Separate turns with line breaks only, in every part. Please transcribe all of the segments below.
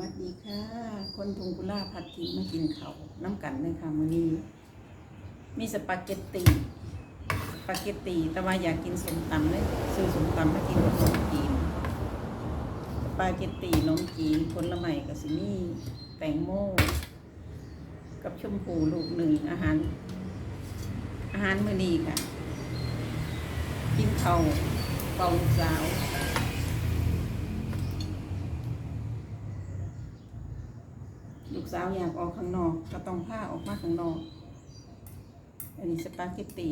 วัสดีค่ะ คนทุงกุล่าพัดทิมมากินเขาวน้ำกันเลยค่ะมื้อนี้ มีสปาเกตตีสปาเกตตีแต่ว่าอยากกินสมตำเลยซื้อสมตำมากินกับขนมจีนสปาเกตตีนมจีนผลไม้กับซิมี่แตงโมกับชมพูลูกหนึ่งอาหาร อาหารมื้อนี้ค่ะ กินเขาวเป่าลูกสาว สาวอยากออกข้างนอกก็ต้องพาออกมาข้างนอก อันนี้สปาเกตตี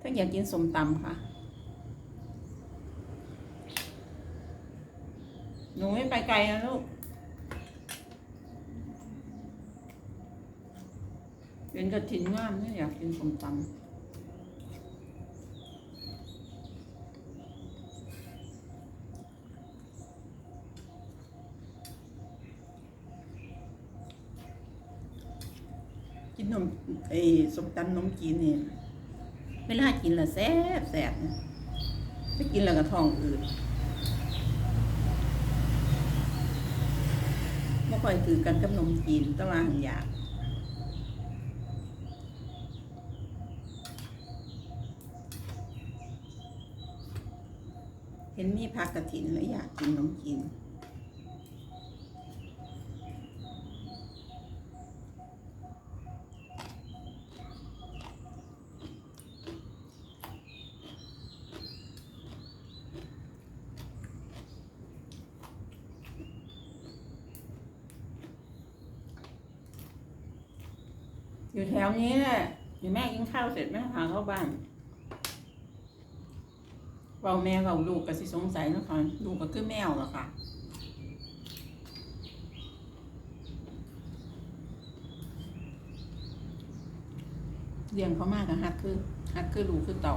ถ้าอยากกินสมตำค่ะหนูไม่ไปไกลนะลูก เป็นกระถินงามไม่อยากกินสมตำ กินนม ไอ้สมตำนมจีนนี่เวลากินละแซ่บแซ่บนะถ้ากินแล้วก็ท้องอืดไม่ค่อยถือกันกับนมจีนตว่าหันอยากเห็นมีผักกระถินแล้วอยากกินนมจีน อยู่แถวนี้แหละเดี๋ยวแม่กินข้าวเสร็จแม่พาเข้าบ้านเบาแม่เบาลูกก็สิสงสัยนะคะลูกก็คือแมวหรอค่ะเลี้ยงเขามากกับฮักคือฮักคือลูกคือเต่า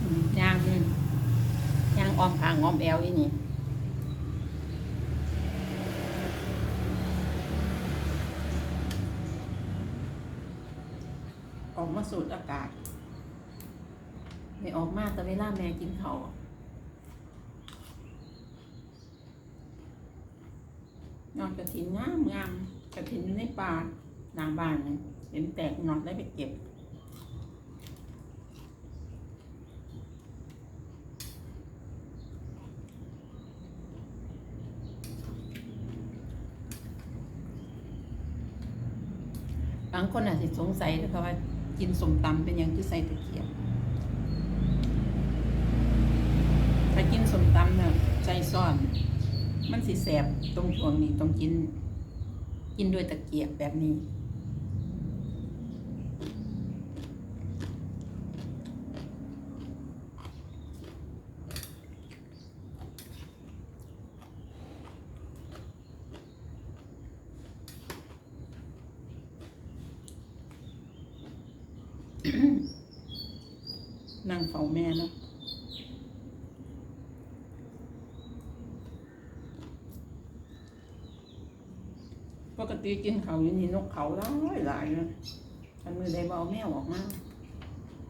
อืมย่างย่างออมขางออมแอวอีนี่ ออกมาสูดอากาศไม่ออกมาแต่เวลาแม่กินเขานอนกระถินงามงามกระถินในป่าหน้าบ้านเนี่ยเห็นแตกนอนได้ไปเก็บบางคนอาจจะสงสัยนะคะว่า กินสมตำเป็นอยังคือใส่ตะเกียบถ้ากินสมตำเนี่ยใส่ซ่อน มันสิแสบตรงช่วงนี้ต้องกิน กินด้วยตะเกียบแบบนี้ นั่งเฝ้าแม่เนาะปกติกินเขาอยู่นี่นกเขาหลายหลายเลยทันมือได้เบอาแมวออกมา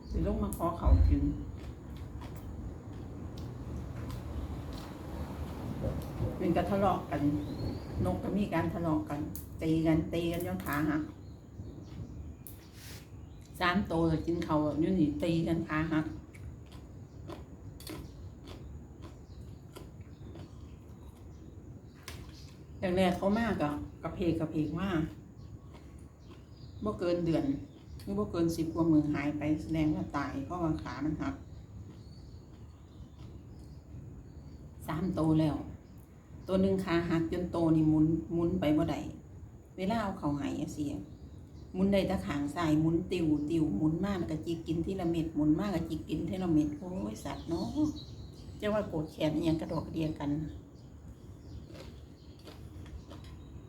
สิลงมาขอเขากินเป็นการทะเลาะกัน นกก็มีการทะเลาะกันตีกันตีกันจนขาหัก สามโตวเลยกินเขาอยู่นี่ตีกันขาหักแรกเขามากอะกระเพกกระเพกมากบ่เกินเดือนหรือบ่เกินสิบกว่ามือหายไปแสดงว่าตายเพราะว่าขามันหักสามโตแล้ว ตัวหนึ่งขาหักจนโตนี่มุนมุนไปบ่ได้เวลาเอาเขาหายเสีย มุนได้ตะขางซ้ายหมุนติวติวหมุนมากก็จิกกินที่ละเม็ดหมุนมากก็จิกกินที่ละเม็ดโอ้ยสัตว์เนาะจะว่าโกรธแค้นอิหยังกระโดดกเดียกัน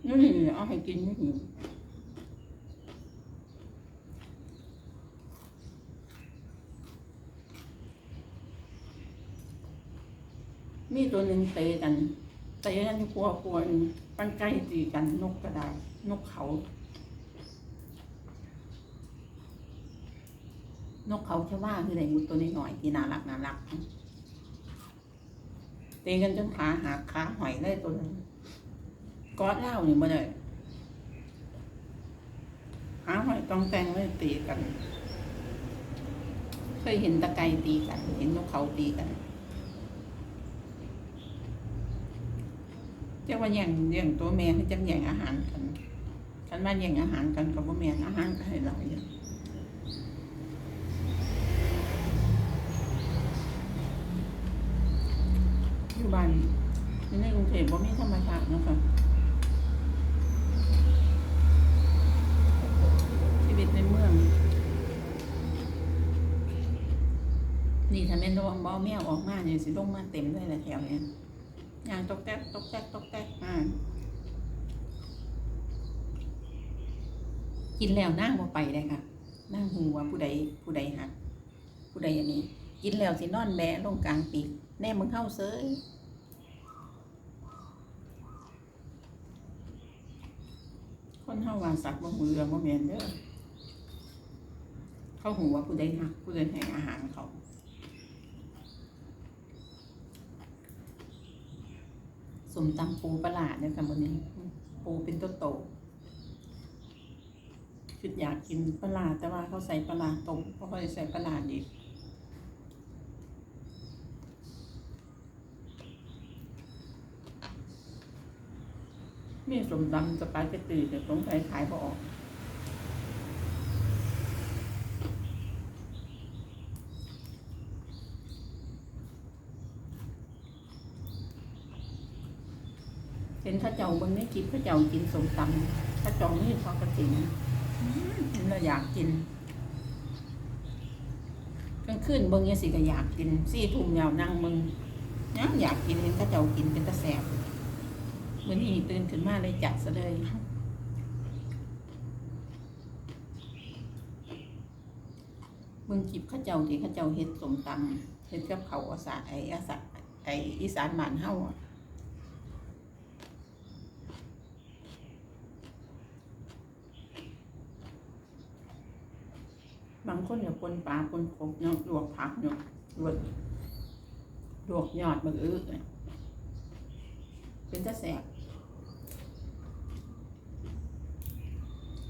นี่เอาให้กินนี่มีตัวหนึ่งเตะกันเตะกันกลัวกลัวปันไก่ตีกันนกกระไดนกเขา นกเขาชว่าคืออะไรมุดตัวนี้หน่อยที่น่ารักน่ารักตีกันจนขาหักขาหอยได้ตัวนึงกอดเล่านี่มาเลยขาหอยต้องแต่งเลยตีกัน เคยเห็นตะไคร้ตีกัน เห็นนกเขาตีกันเจ้าว่าแย่งแย่งตัวแม่ให้จังแย่งอาหารกันฉันว่าแย่งอาหารกันกับว่าแม่อาหารก็ให้เราอยู่อยู่ บ้านอยู่ในกรุงเทพว่ามีธรรมชาตินะคะชีวิตในเมือง นี่ถ้าแม่นระวังบ่อแมวออกมาเนี่ยสิลงมาเต็มเลยแหละแถวเนี้ยยางตกแตกตกแตกตกแตกอ่ากินแล้วนั่งบ่ไปเลยค่ะนั่งหูว่าผู้ใดผู้ใดหัก ผู้ใดอย่างนี้ กินแล้วสินอนแบะลงกลางปีกแน่มึงเข้าเซย คนเข้าวาสักบ่หูเรื่องบ่แม่นเด้อเขาหูว่าผู้ใดหักผู้ใดให้อาหารเขาสมตำปูประหลาดเนี่ยค่ะวันนี้ ปูเป็นต้นโตคืออยากกินประหลาแต่ว่าเขาใส่ปลาตรงเพราะเขาใส่ปลาดอีก มีสมตำสปาเกตตีแต่สงสัยขายบออกเห็นเข้าเจ้าบางในคลิปเข้าเจ้ากินสมตำเข้าเจ้านี่เขากระตินเห็นเราอยากกินกลางคืนเบิ่งยังสิก็อยากกินสี่ทุ่มยาวนั่งมึงยังอยากกินเห็นเข้าเจ้ากินเป็นตะแสบ มื่อนี้ตื่นขึ้นมาเลยจัดซะเลยมึงจิบเข้าเจ้าที่เข้าเจ้าเฮ็ดสมตำเฮ็ดกับเขาวอาสาไอ้อาสาไอ้อีสานบ้านเฮาอะบางคนอย่าปนปลาปนกบเนาะลวกผักเนาะลวกลวกยอดมะอื้อเนี่ยเป็นตะแสบ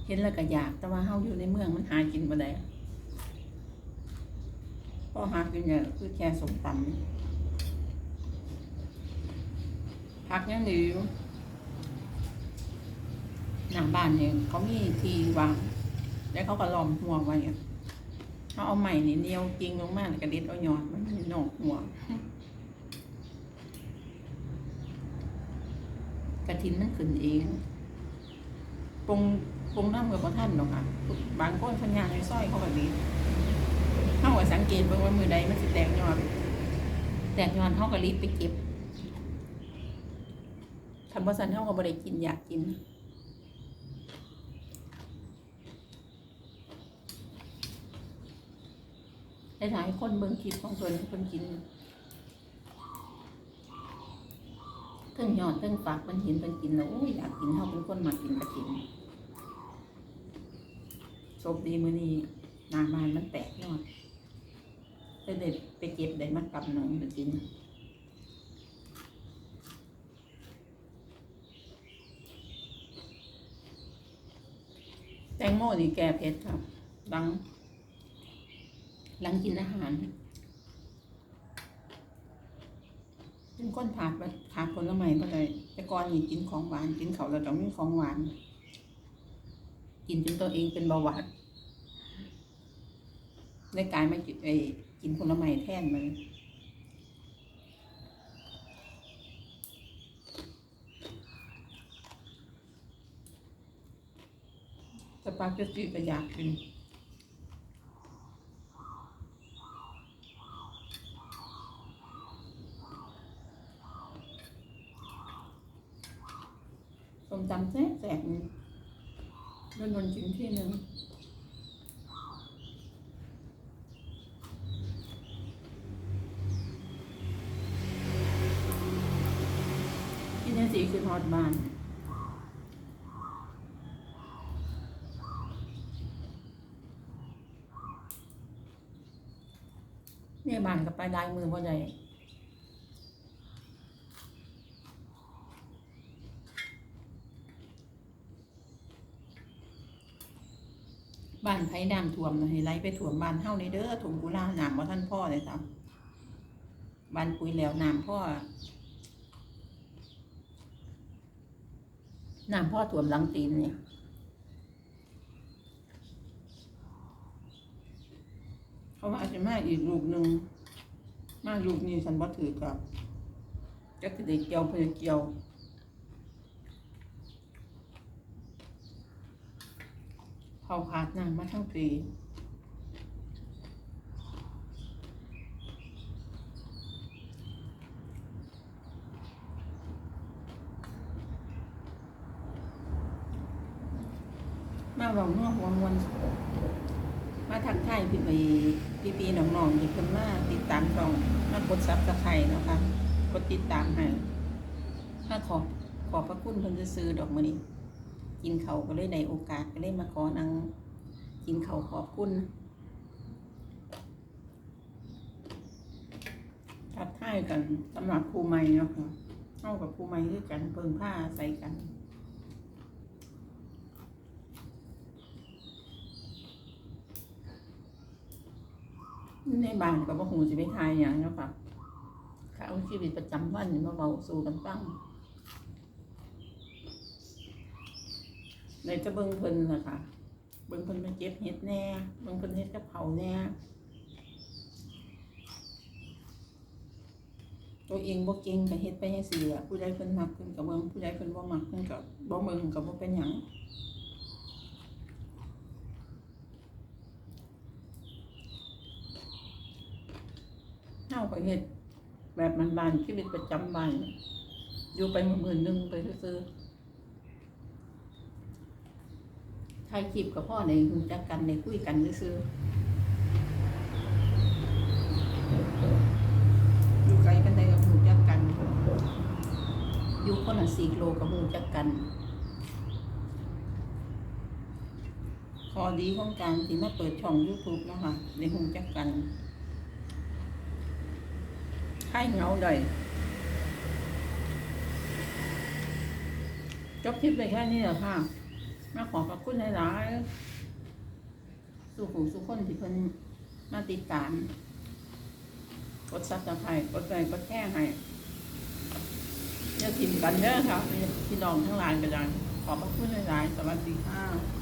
เห็นแล้วก็อยาก แต่ว่าเฮาอยู่ในเมืองมันหากินบ่ได้พอหากินเนี่ยคือแค่สมตำผักยังดีอยู่หน้าบ้านเนี่ยเขามีทีวางแล้วเขาก็ล้อมหัวไว้เขาเอาใหม่นี่เนียวจริงลงมากกระเด็ดเอาหยอดมันมีหนอกหัวกระถินมันขึ้นเอง ปรุงปรุงน้ำกับพระท่านหรอกค่ะ บางก้นพันยางในสร้อยเขาแบบนี้เข้าก็สังเกตเบิ่งว่ามือใดมันสิแตกยอดแตกยอดเข้าก็รีบไปเก็บทำบริษัทเข้าก็บริกินอยากกินหลายคนเบิ่งคลิปของตัวนี้คนกินเพิ่งยอดเพิ่งฝากมันเห็นมันกินแล้วโอ้ยอยากกินเท่าเป็นคนมากินกระกิน โชคดีมือนี้นาบานมันแตกยอดก็เลยไปเก็บได้มากำหนึ่งไปกินแตงโมนี่แก้เผ็ดครับดัง หลังกินอาหารเป็นก้นผาดไปขาดผลไม้ก็เลยแต่ก่อนนี่กินของหวาน กินเขาวแล้วต้องมีของหวาน กินจนตัวเองเป็นเบาหวาน ในกลายมากินไอ้กินผลไม้แทนมันสปาเกตตีก็อยากกิน ส้มตำแซ่บแซ่บนี่นนนกินที่หนึ่งที่นี่ สีคือฮอตบานเนี่ยบ้านก็ไปได้มือบ่ได้บ้านไผน้ำท่วมนะให้ไหลไปท่วมบ้านเฮาในเด้อถุงกุลาน้ำบ่าท่านพ่อเลยจ้ะบ้านปุยแล้วน้ำพ่อ น้ำพ่อถ่วมหลังตีนเนี่ยเขาว่าอาจจะมาอีกลูกหนึ่งมาลูกนี้ฉันบ่ถือกับจะคือได้เกี่ยวเพื่อเกี่ยวเขาขาดน้ำมาทั้งปี มาบอกนอกหัวมวลมาทักทายพี่พี่พี่พี่น้องๆที่เพิ่นมาติดตามช่องมากดซับสไครต์นะคะกดติดตามให้ถ้าขอบขอบพระคุณเพิ่นซื้อดอกมื้อนี้ กินเขาก็เลยได้โอกาสก็เลยมาขอนังกินเขาขอบคุณทักทายกันสำหรับครูใหม่เนาะค่ะเท่ากับครูใหม่ด้วยกันเพิ่งผ้าใส่กัน ในบ้านก็บ่ฮู้สิไปทายหยังเนาะค่ะเขาเอาชีวิตประจำวันมาเว้าสู่กันฟังในจะเบิ่งเพิ่นนะคะเบิ่งเพิ่นมาเก็บเห็ดแน่เบิ่งเพิ่นเฮ็ดกับเขาแน่ตัวเองบ่เก่งก็เฮ็ดไปจังซี่ล่ะผู้ใดเพิ่นมักเพิ่นก็เบิ่งผู้ใดเพิ่นบ่มักเพิ่นก็บ่เบิ่งก็บ่เป็นหยัง เฮา ก็เฮ็ดแบบมันบานชีวิตประจำวันอยู่ไปหมื่นหนึ่งไปซื้อถ่ายคลิปกับพ่อในรู้จักกันในคุยกันซื้ออยู่ไกลกันได้กับรู้จักกัน อยู่คนละสี่กิโลกับรู้จักกันข้อดีของการที่มาเปิดช่อง YouTube นะคะในรู้จักกัน ให้เหงาเลยจบคลิปไปแค่นี้แหละค่ะมาขอบพระคุณหลายๆสู่หูสู่คนที่เพิ่นมาติดตาม กดซับสไครต์กดไลค์กดแชร์ให้อย่าทิมกันเด้อค่ะพี่น้องทั้งหลายกันจังขอบพระคุณหลายๆสวัสดีค่ะ